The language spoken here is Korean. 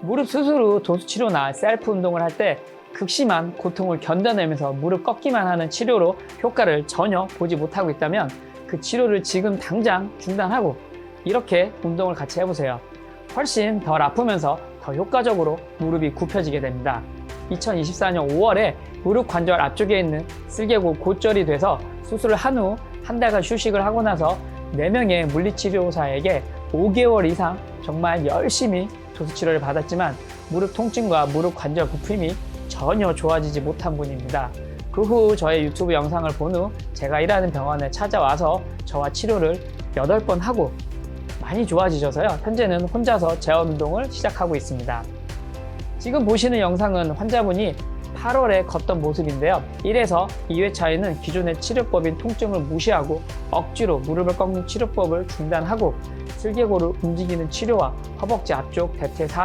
무릎 수술 후 도수치료나 셀프 운동을 할 때 극심한 고통을 견뎌내면서 무릎 꺾기만 하는 치료로 효과를 전혀 보지 못하고 있다면 그 치료를 지금 당장 중단하고 이렇게 운동을 같이 해보세요. 훨씬 덜 아프면서 더 효과적으로 무릎이 굽혀지게 됩니다. 2024년 5월에 무릎 관절 앞쪽에 있는 쓸개골 골절이 돼서 수술을 한 후 한 달간 휴식을 하고 나서 4명의 물리치료사에게 5개월 이상 정말 열심히 도수치료를 받았지만 무릎 통증과 무릎 관절 굽힘이 전혀 좋아지지 못한 분입니다. 그 후 저의 유튜브 영상을 본 후 제가 일하는 병원에 찾아와서 저와 치료를 8번 하고 많이 좋아지셔서요. 현재는 혼자서 재활 운동을 시작하고 있습니다. 지금 보시는 영상은 환자분이 8월에 걷던 모습인데요. 1에서 2회차에는 기존의 치료법인 통증을 무시하고 억지로 무릎을 꺾는 치료법을 중단하고 슬개골을 움직이는 치료와 허벅지 앞쪽 대퇴 사